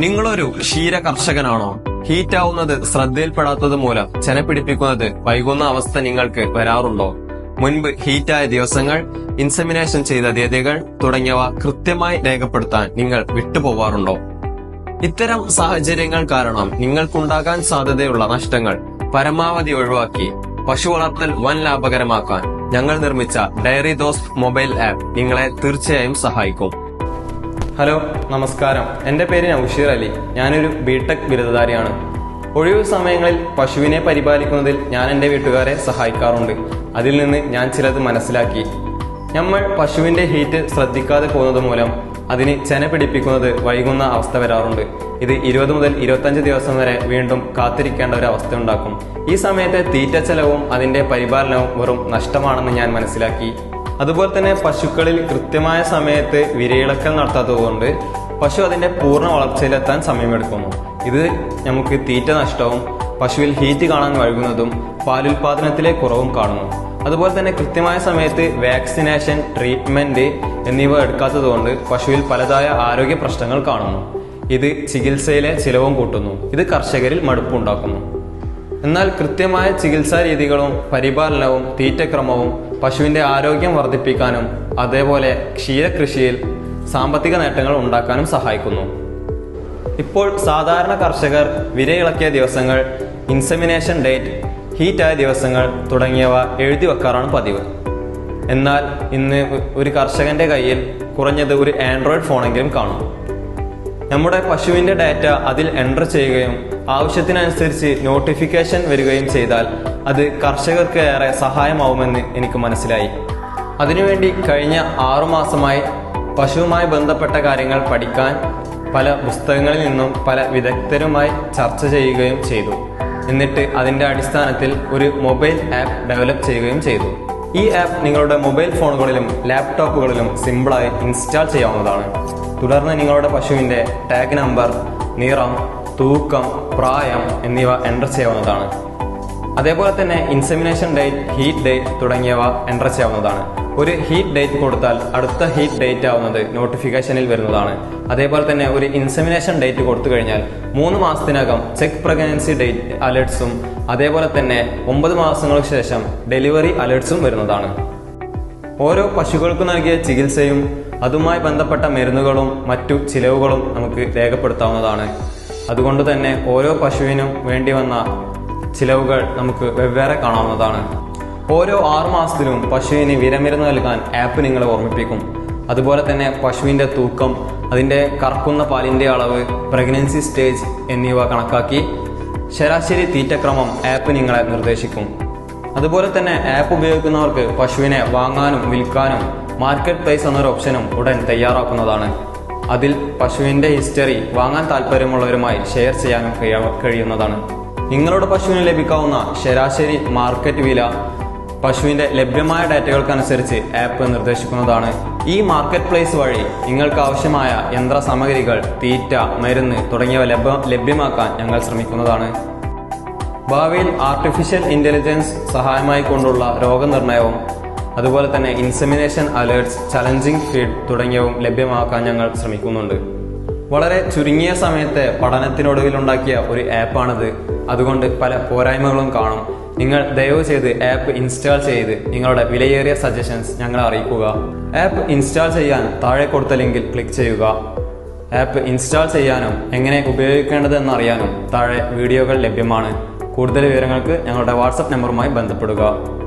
നിങ്ങളൊരു ക്ഷീര കർഷകനാണോ ഹീറ്റ് ആവുന്നത് ശ്രദ്ധയിൽപ്പെടാത്തത് മൂലം ചെന പിടിപ്പിക്കുന്നത് വൈകുന്ന അവസ്ഥ നിങ്ങൾക്ക് വരാറുണ്ടോ? മുൻപ് ഹീറ്റായ ദിവസങ്ങൾ ഇൻസെമിനേഷൻ ചെയ്ത തീയതികൾ തുടങ്ങിയവ കൃത്യമായി രേഖപ്പെടുത്താൻ നിങ്ങൾ വിട്ടുപോവാറുണ്ടോ? ഇത്തരം സാഹചര്യങ്ങൾ കാരണം നിങ്ങൾക്കുണ്ടാകാൻ സാധ്യതയുള്ള നഷ്ടങ്ങൾ പരമാവധി ഒഴിവാക്കി പശു വളർത്തൽ വൻ ലാഭകരമാക്കാൻ ഞങ്ങൾ നിർമ്മിച്ച ഡയറി ദോസ് മൊബൈൽ ആപ്പ് നിങ്ങളെ തീർച്ചയായും സഹായിക്കും. ഹലോ നമസ്കാരം. എന്റെ പേര് നൌഷീർ അലി. ഞാനൊരു ബിടെക് ബിരുദധാരിയാണ്. ഒഴിവു സമയങ്ങളിൽ പശുവിനെ പരിപാലിക്കുന്നതിൽ ഞാൻ എന്റെ വീട്ടുകാരെ സഹായിക്കാറുണ്ട്. അതിൽ നിന്ന് ഞാൻ ചിലത് മനസ്സിലാക്കി. നമ്മൾ പശുവിന്റെ ഹീറ്റ് ശ്രദ്ധിക്കാതെ പോകുന്നത് മൂലം അതിന് ചെന പിടിപ്പിക്കുന്നത് വൈകുന്ന അവസ്ഥ വരാറുണ്ട്. ഇത് ഇരുപത് മുതൽ ഇരുപത്തഞ്ച് ദിവസം വരെ വീണ്ടും കാത്തിരിക്കേണ്ട ഒരു അവസ്ഥ ഉണ്ടാക്കും. ഈ സമയത്തെ തീറ്റ ചെലവും അതിന്റെ പരിപാലനവും വെറും നഷ്ടമാണെന്ന് ഞാൻ മനസ്സിലാക്കി. അതുപോലെ തന്നെ പശുക്കളിൽ കൃത്യമായ സമയത്ത് വിരയിളക്കൽ നടത്താത്തതുകൊണ്ട് പശു അതിന്റെ പൂർണ വളർച്ചയിലെത്താൻ സമയമെടുക്കുന്നു. ഇത് നമുക്ക് തീറ്റ നഷ്ടവും പശുവിൽ ഹീറ്റ് കാണാൻ വഴുകുന്നതും പാലുൽപാദനത്തിലെ കുറവും കാണുന്നു. അതുപോലെ തന്നെ കൃത്യമായ സമയത്ത് വാക്സിനേഷൻ ട്രീറ്റ്മെന്റ് എന്നിവ എടുക്കാത്തതുകൊണ്ട് പശുവിൽ പലതായ ആരോഗ്യ പ്രശ്നങ്ങൾ കാണുന്നു. ഇത് ചികിത്സയിലെ ചിലവും കൂട്ടുന്നു. ഇത് കർഷകരിൽ മടുപ്പുണ്ടാക്കുന്നു. എന്നാൽ കൃത്യമായ ചികിത്സാ രീതികളും പരിപാലനവും തീറ്റക്രമവും പശുവിന്റെ ആരോഗ്യം വർദ്ധിപ്പിക്കാനും അതേപോലെ ക്ഷീരകൃഷിയിൽ സാമ്പത്തിക നേട്ടങ്ങൾ ഉണ്ടാക്കാനും സഹായിക്കുന്നു. ഇപ്പോൾ സാധാരണ കർഷകർ വിരയിളക്കിയ ദിവസങ്ങൾ ഇൻസെമിനേഷൻ ഡേറ്റ് ഹീറ്റായ ദിവസങ്ങൾ തുടങ്ങിയവ എഴുതി വെക്കാറാണ് പതിവ്. എന്നാൽ ഇന്ന് ഒരു കർഷകന്റെ കയ്യിൽ കുറഞ്ഞത് ഒരു ആൻഡ്രോയിഡ് ഫോണെങ്കിലും കാണും. നമ്മുടെ പശുവിന്റെ ഡാറ്റ അതിൽ എന്റർ ചെയ്യുകയും ആവശ്യത്തിനനുസരിച്ച് നോട്ടിഫിക്കേഷൻ വരികയും ചെയ്താൽ അത് കർഷകർക്ക് ഏറെ സഹായമാവുമെന്ന് എനിക്ക് മനസ്സിലായി. അതിനുവേണ്ടി കഴിഞ്ഞ ആറുമാസമായി പശുവുമായി ബന്ധപ്പെട്ട കാര്യങ്ങൾ പഠിക്കാൻ പല പുസ്തകങ്ങളിൽ നിന്നും പല വിദഗ്ധരുമായി ചർച്ച ചെയ്യുകയും ചെയ്തു. എന്നിട്ട് അതിന്റെ അടിസ്ഥാനത്തിൽ ഒരു മൊബൈൽ ആപ്പ് ഡെവലപ്പ് ചെയ്യുകയും ചെയ്തു. ഈ ആപ്പ് നിങ്ങളുടെ മൊബൈൽ ഫോണുകളിലും ലാപ്ടോപ്പുകളിലും സിമ്പിളായി ഇൻസ്റ്റാൾ ചെയ്യാവുന്നതാണ്. തുടർന്ന് നിങ്ങളുടെ പശുവിന്റെ ടാഗ് നമ്പർ നിറം തൂക്കം പ്രായം എന്നിവ എന്റർ ചെയ്യാവുന്നതാണ്. അതേപോലെ തന്നെ ഇൻസെമിനേഷൻ ഡേറ്റ് ഹീറ്റ് ഡേറ്റ് തുടങ്ങിയവ എന്റർ ചെയ്യാവുന്നതാണ്. ഒരു ഹീറ്റ് ഡേറ്റ് കൊടുത്താൽ അടുത്ത ഹീറ്റ് ഡേറ്റ് ആവുന്നത് നോട്ടിഫിക്കേഷനിൽ വരുന്നതാണ്. അതേപോലെ തന്നെ ഒരു ഇൻസെമിനേഷൻ ഡേറ്റ് കൊടുത്തു കഴിഞ്ഞാൽ മൂന്ന് മാസത്തിനകം ചെക്ക് പ്രഗ്നൻസി ഡേറ്റ് അലേർട്സും അതേപോലെ തന്നെ ഒമ്പത് മാസങ്ങൾക്ക് ശേഷം ഡെലിവറി അലേർട്സും വരുന്നതാണ്. ഓരോ പശുക്കൾക്ക് നൽകിയ ചികിത്സയും അതുമായി ബന്ധപ്പെട്ട മരുന്നുകളും മറ്റു ചിലവുകളും നമുക്ക് രേഖപ്പെടുത്താവുന്നതാണ്. അതുകൊണ്ട് തന്നെ ഓരോ പശുവിനും വേണ്ടി വന്ന ചിലവുകൾ നമുക്ക് വെവ്വേറെ കാണാവുന്നതാണ്. ഓരോ ആറുമാസത്തിലും പശുവിന് വിരമരുന്ന് നൽകാൻ ആപ്പ് നിങ്ങളെ ഓർമ്മിപ്പിക്കും. അതുപോലെ തന്നെ പശുവിന്റെ തൂക്കം അതിന്റെ കറക്കുന്ന പാലിന്റെ അളവ് പ്രഗ്നൻസി സ്റ്റേജ് എന്നിവ കണക്കാക്കി ശരാശരി തീറ്റക്രമം ആപ്പ് നിങ്ങളെ നിർദ്ദേശിക്കും. അതുപോലെ തന്നെ ആപ്പ് ഉപയോഗിക്കുന്നവർക്ക് പശുവിനെ വാങ്ങാനും വിൽക്കാനും മാർക്കറ്റ് പ്രൈസ് എന്നൊരു ഓപ്ഷനും ഉടൻ തയ്യാറാക്കുന്നതാണ്. അതിൽ പശുവിന്റെ ഹിസ്റ്ററി വാങ്ങാൻ താല്പര്യമുള്ളവരുമായി ഷെയർ ചെയ്യാനും കഴിയ- കഴിയുന്നതാണ്. നിങ്ങളുടെ പശുവിന് ലഭിക്കാവുന്ന ശരാശരി മാർക്കറ്റ് വില പശുവിന്റെ ലഭ്യമായ ഡാറ്റകൾക്കനുസരിച്ച് ആപ്പ് നിർദ്ദേശിക്കുന്നതാണ്. ഈ മാർക്കറ്റ് പ്ലേസ് വഴി നിങ്ങൾക്ക് ആവശ്യമായ യന്ത്ര സാമഗ്രികൾ തീറ്റ മരുന്ന് തുടങ്ങിയവ ലഭ്യ- ലഭ്യമാക്കാൻ ഞങ്ങൾ ശ്രമിക്കുന്നതാണ്. ഭാവിയിൽ ആർട്ടിഫിഷ്യൽ ഇന്റലിജൻസ് സഹായമായി കൊണ്ടുള്ള രോഗനിർണയവും അതുപോലെ തന്നെ ഇൻസെമിനേഷൻ അലേർട്സ് ചലഞ്ചിങ് ഫീഡ് തുടങ്ങിയവും ലഭ്യമാക്കാൻ ഞങ്ങൾ ശ്രമിക്കുന്നുണ്ട്. വളരെ ചുരുങ്ങിയ സമയത്തെ പഠനത്തിനൊടുവിലുണ്ടാക്കിയ ഒരു ആപ്പാണിത്. അതുകൊണ്ട് പല പോരായ്മകളും കാണും. നിങ്ങൾ ദയവ് ചെയ്ത് ആപ്പ് ഇൻസ്റ്റാൾ ചെയ്ത് നിങ്ങളുടെ വിലയേറിയ സജഷൻസ് ഞങ്ങളെ അറിയിക്കുക. ആപ്പ് ഇൻസ്റ്റാൾ ചെയ്യാൻ താഴെ കൊടുത്ത ലിങ്കിൽ ക്ലിക്ക് ചെയ്യുക. ആപ്പ് ഇൻസ്റ്റാൾ ചെയ്യാനും എങ്ങനെ ഉപയോഗിക്കേണ്ടതെന്ന് അറിയാനും താഴെ വീഡിയോകൾ ലഭ്യമാണ്. കൂടുതൽ വിവരങ്ങൾക്ക് ഞങ്ങളുടെ വാട്സപ്പ് നമ്പറുമായി ബന്ധപ്പെടുക.